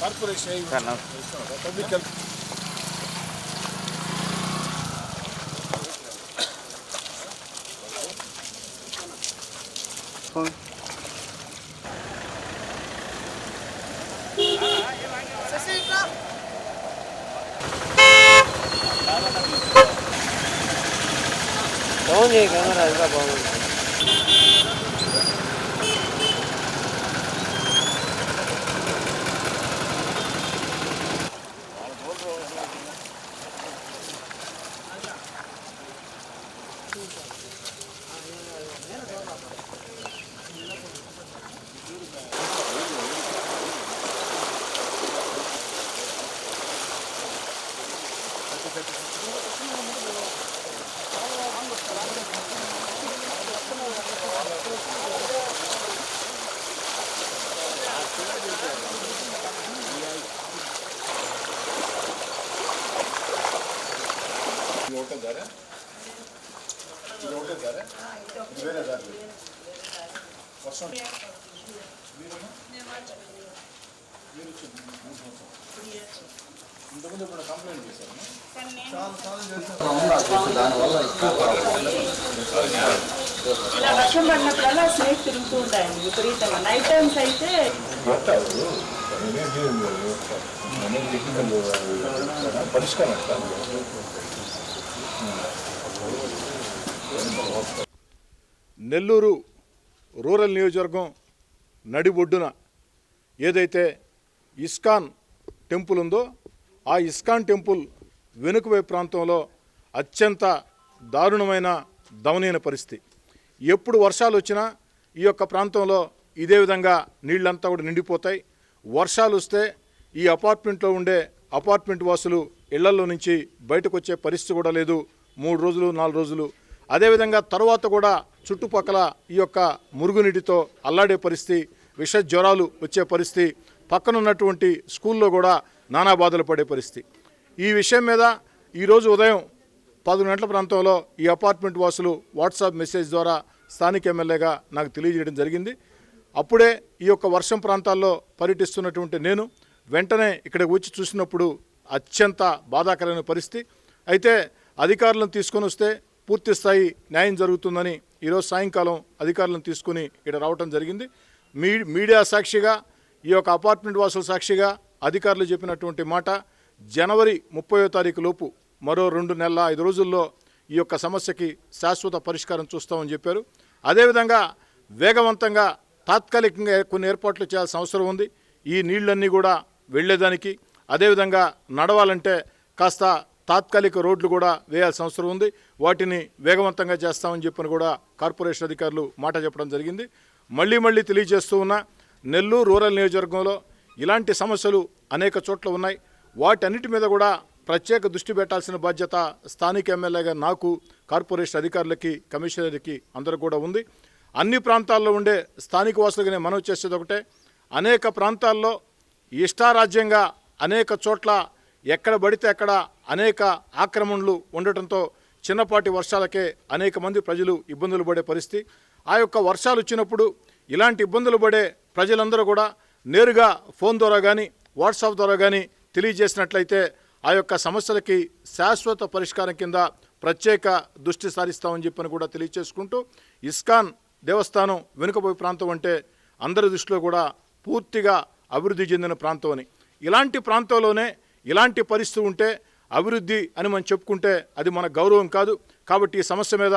Corporation public health Thôi. 좋은 얘기 하느라 이거 보면 Thank. ఇంతకుముందు ఎప్పుడైనా complaint చేశారు ఇలా వర్షం పడినప్పుడల్లా స్నేక్ తిరుగుతూ ఉంటాయండి విపరీతంగా. నైట్ టైమ్స్ అయితే నెల్లూరు రూరల్ నియోజకవర్గం నడి ఒడ్డున ఏదైతే ఇస్కాన్ టెంపుల్ ఉందో ఆ ఇస్కాన్ టెంపుల్ వెనుకవైపు ప్రాంతంలో అత్యంత దారుణమైన దమనీయన పరిస్థితి. ఎప్పుడు వర్షాలు వచ్చినా ఈ యొక్క ప్రాంతంలో ఇదే విధంగా నీళ్ళంతా కూడా నిండిపోతాయి. వర్షాలు వస్తే ఈ అపార్ట్మెంట్లో ఉండే అపార్ట్మెంట్ వాసులు ఇళ్ళలో నుంచి బయటకు వచ్చే పరిస్థితి కూడా లేదు. మూడు రోజులు నాలుగు రోజులు అదేవిధంగా తర్వాత కూడా చుట్టుపక్కల ఈ యొక్క మురుగునీటితో అల్లాడే పరిస్థితి విష జ్వరాలు వచ్చే పరిస్థితి పక్కన ఉన్నటువంటి స్కూల్లో కూడా నానా బాధలు పడే పరిస్థితి. ఈ విషయం మీద ఈరోజు ఉదయం పది గంటల ప్రాంతంలో ఈ అపార్ట్మెంట్ వాసులు వాట్సాప్ మెసేజ్ ద్వారా స్థానిక ఎమ్మెల్యేగా నాకు తెలియజేయడం జరిగింది. అప్పుడే ఈ యొక్క వర్షం ప్రాంతాల్లో పర్యటిస్తున్నటువంటి నేను వెంటనే ఇక్కడికి వచ్చి చూసినప్పుడు అత్యంత బాధాకరమైన పరిస్థితి. అయితే అధికారులను తీసుకొని వస్తే పూర్తి స్థాయి న్యాయం జరుగుతుందని ఈరోజు సాయంకాలం అధికారులను తీసుకుని ఇక్కడ రావటం జరిగింది. మీ మీడియా సాక్షిగా ఈ యొక్క అపార్ట్మెంట్ వాసుల సాక్షిగా అధికారులు చెప్పినటువంటి మాట జనవరి ముప్పయో తారీఖు లోపు మరో రెండు నెలల ఐదు రోజుల్లో ఈ యొక్క సమస్యకి శాశ్వత పరిష్కారం చూస్తామని చెప్పారు. అదేవిధంగా వేగవంతంగా తాత్కాలికంగా కొన్ని ఏర్పాట్లు చేయాల్సిన అవసరం ఉంది. ఈ నీళ్ళన్నీ కూడా వెళ్ళేదానికి. అదేవిధంగా నడవాలంటే కాస్త తాత్కాలిక రోడ్లు కూడా వేయాల్సిన అవసరం ఉంది. వాటిని వేగవంతంగా చేస్తామని చెప్పిన కూడా కార్పొరేషన్ అధికారులు మాట చెప్పడం జరిగింది. మళ్ళీ మళ్ళీ తెలియజేస్తూ ఉన్న నెల్లూరు రూరల్ నియోజకవర్గంలో ఇలాంటి సమస్యలు అనేక చోట్ల ఉన్నాయి. వాటన్నిటి మీద కూడా ప్రత్యేక దృష్టి పెట్టాల్సిన బాధ్యత స్థానిక ఎమ్మెల్యేగా నాకు కార్పొరేషన్ అధికారులకి కమిషనర్కి అందరూ కూడా ఉంది. అన్ని ప్రాంతాల్లో ఉండే స్థానిక వాసులకు నేను మనవి చేసేది ఒకటే. అనేక ప్రాంతాల్లో ఇష్టారాజ్యంగా అనేక చోట్ల ఎక్కడ పడితే అక్కడ అనేక ఆక్రమణలు ఉండటంతో చిన్నపాటి వర్షాలకే అనేక మంది ప్రజలు ఇబ్బందులు పడే పరిస్థితి. ఆ యొక్క వర్షాలు వచ్చినప్పుడు ఇలాంటి ఇబ్బందులు పడే ప్రజలందరూ కూడా నేరుగా ఫోన్ ద్వారా కానీ వాట్సాప్ ద్వారా కానీ తెలియజేసినట్లయితే ఆ యొక్క సమస్యలకి శాశ్వత పరిష్కారం కింద ప్రత్యేక దృష్టి సారిస్తామని చెప్పని కూడా తెలియచేసుకుంటూ ఇస్కాన్ దేవస్థానం వెనుకబోయే ప్రాంతం అంటే అందరి దృష్టిలో కూడా పూర్తిగా అభివృద్ధి చెందిన ప్రాంతం అని. ఇలాంటి ప్రాంతంలోనే ఇలాంటి పరిస్థితి ఉంటే అభివృద్ధి అని మనం చెప్పుకుంటే అది మన గౌరవం కాదు. కాబట్టి ఈ సమస్య మీద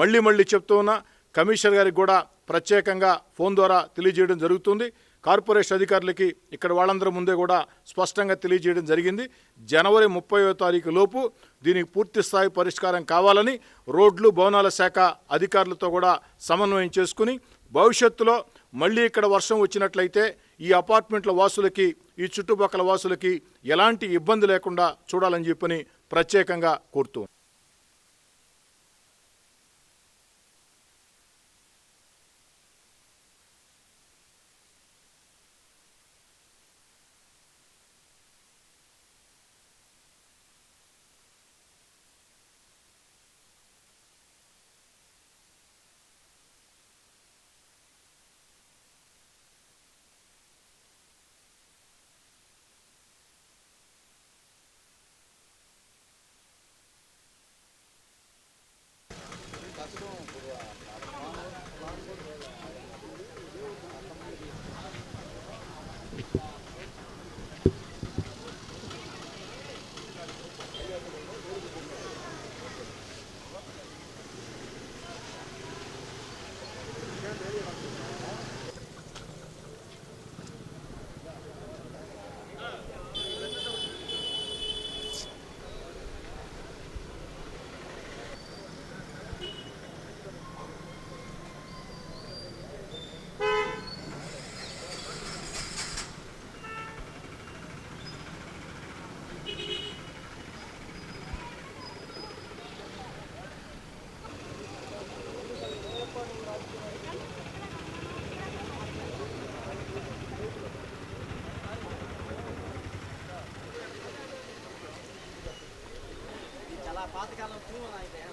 మళ్ళీ మళ్ళీ చెప్తూ ఉన్నా కమిషనర్ గారికి కూడా ప్రత్యేకంగా ఫోన్ ద్వారా తెలియజేయడం జరుగుతుంది. కార్పొరేషన్ అధికారులకి ఇక్కడ వాళ్ళందరి ముందే కూడా స్పష్టంగా తెలియజేయడం జరిగింది. జనవరి ముప్పైవ తారీఖు లోపు దీనికి పూర్తి స్థాయి పరిష్కారం కావాలని రోడ్లు భవనాల శాఖ అధికారులతో కూడా సమన్వయం చేసుకుని భవిష్యత్తులో మళ్ళీ ఇక్కడ వర్షం వచ్చినట్లయితే ఈ అపార్ట్మెంట్ల వాసులకి ఈ చుట్టుపక్కల వాసులకి ఎలాంటి ఇబ్బంది లేకుండా చూడాలని చెప్పని ప్రత్యేకంగా కోరుతూ పాతకాలం క్యూ నాకు